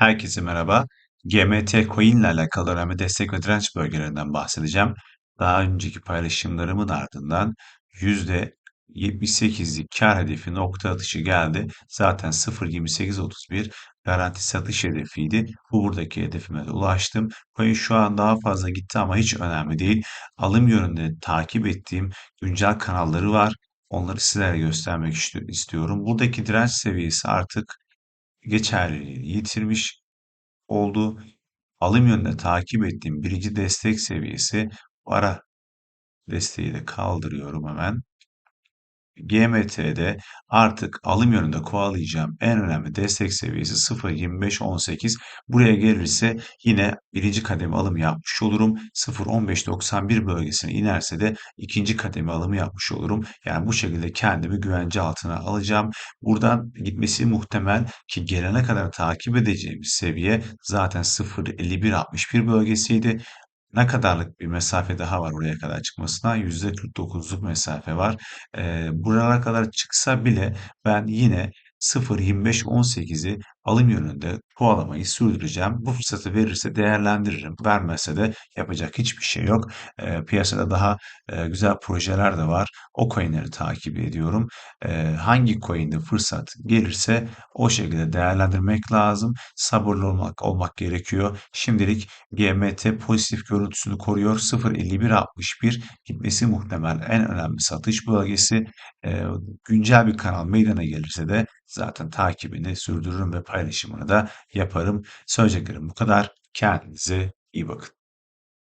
Herkese merhaba. GMT Coin ile alakalı önemli destek ve direnç bölgelerinden bahsedeceğim. Daha önceki paylaşımlarımın ardından %78'lik kar hedefi nokta atışı geldi. Zaten 0.2831 garanti satış hedefiydi. Bu buradaki hedefime de ulaştım. Coin şu an daha fazla gitti ama hiç önemli değil. Alım yönünde takip ettiğim güncel kanalları var. Onları sizlere göstermek istiyorum. Buradaki direnç seviyesi artık geçerliliğini yitirmiş oldu. Alım yönünde takip ettiğim birinci destek seviyesi ara desteği de kaldırıyorum hemen. GMT'de artık alım yönünde kovalayacağım en önemli destek seviyesi 0.2518. Buraya gelirse yine birinci kademe alım yapmış olurum. 0.1591 bölgesine inerse de ikinci kademe alımı yapmış olurum. Yani bu şekilde kendimi güvence altına alacağım. Buradan gitmesi muhtemel ki gelene kadar takip edeceğimiz seviye zaten 0.5161 bölgesiydi. Ne kadarlık bir mesafe daha var oraya kadar çıkmasına? %49'luk mesafe var. Eee, buralara kadar çıksa bile ben yine 0.25-18'i alım yönünde kovalamayı sürdüreceğim. Bu fırsatı verirse değerlendiririm. Vermezse de yapacak hiçbir şey yok. Eee, piyasada daha eee, güzel projeler de var. O coinleri takip ediyorum. Eee, hangi coin'de fırsat gelirse o şekilde değerlendirmek lazım. Sabırlı olmak olmak gerekiyor. Şimdilik GMT pozitif görüntüsünü koruyor. 0.5161 gitmesi muhtemel en önemli satış bölgesi. Güncel bir kanal meydana gelirse de zaten takibini sürdürürüm ve paylaşımını da yaparım. Söyleyeceklerim bu kadar. Kendinize iyi bakın.